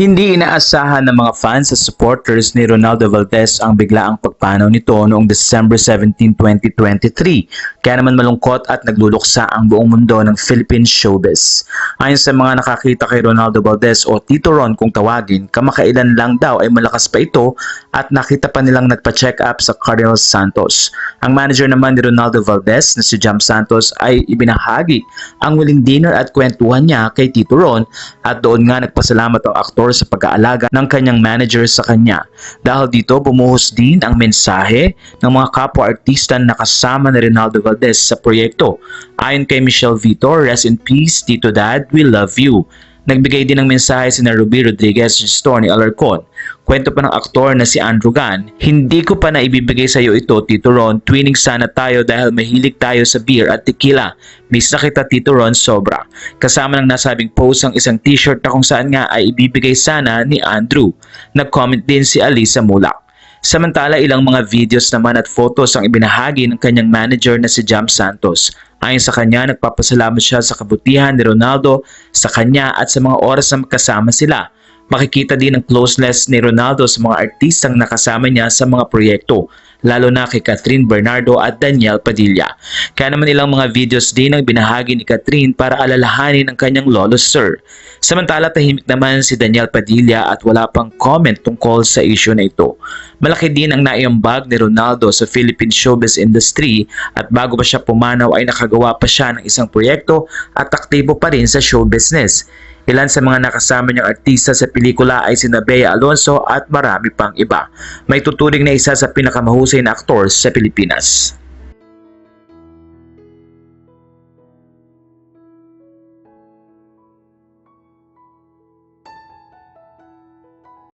Hindi inaasahan ng mga fans at supporters ni Ronaldo Valdez ang biglaang pagpanaw nito noong December 17, 2023. Kaya naman malungkot at nagluluksa ang buong mundo ng Philippine showbiz. Ayon sa mga nakakita kay Ronaldo Valdez o Tito Ron kung tawagin, kamakailan lang daw ay malakas pa ito at nakita pa nilang nagpa-check up sa Cardinal Santos. Ang manager naman ni Ronaldo Valdez na si Jam Santos ay ibinahagi ang muling dinner at kwentuhan niya kay Tito Ron at doon nga nagpasalamat ang aktor sa pag-aalaga ng kanyang manager sa kanya. Dahil dito bumuhos din ang mensahe ng mga kapwa-artista na kasama ni Ronaldo Valdez sa proyekto. Ayon kay Michelle Vitor, rest in peace, Tito Dad, we love you. Nagbigay din ng mensahe si na Ruby Rodriguez sa store ni Alarcon. Kwento pa ng aktor na si Andrew Gan, Hindi ko pa na ibibigay sa iyo ito, Tito Ron. Twinning sana tayo dahil mahilig tayo sa beer at tequila. Miss na kita, Tito Ron, sobra. Kasama ng nasabing post ang isang t-shirt na kung saan nga ay ibibigay sana ni Andrew. Nag-comment din si Alisa Mulak. Samantala ilang mga videos naman at photos ang ibinahagi ng kanyang manager na si Jam Santos. Ayon sa kanya, nagpapasalamat siya sa kabutihan ni Ronaldo sa kanya at sa mga oras na magkasama sila. Makikita din ang closeness ni Ronaldo sa mga artistang nakasama niya sa mga proyekto, lalo na kay Catherine Bernardo at Daniel Padilla. Kaya naman ilang mga videos din ang binahagi ni Catherine para alalahanin ang kanyang lolo sir. Samantala tahimik naman si Daniel Padilla at wala pang comment tungkol sa issue na ito. Malaki din ang naiambag ni Ronaldo sa Philippine showbiz industry at bago pa siya pumanaw ay nakagawa pa siya ng isang proyekto at aktibo pa rin sa show business. Ilan sa mga nakasama niyang artista sa pelikula ay sina Bea Alonso at marami pang iba. May tuturing na isa sa pinakamahusay na aktor sa Pilipinas.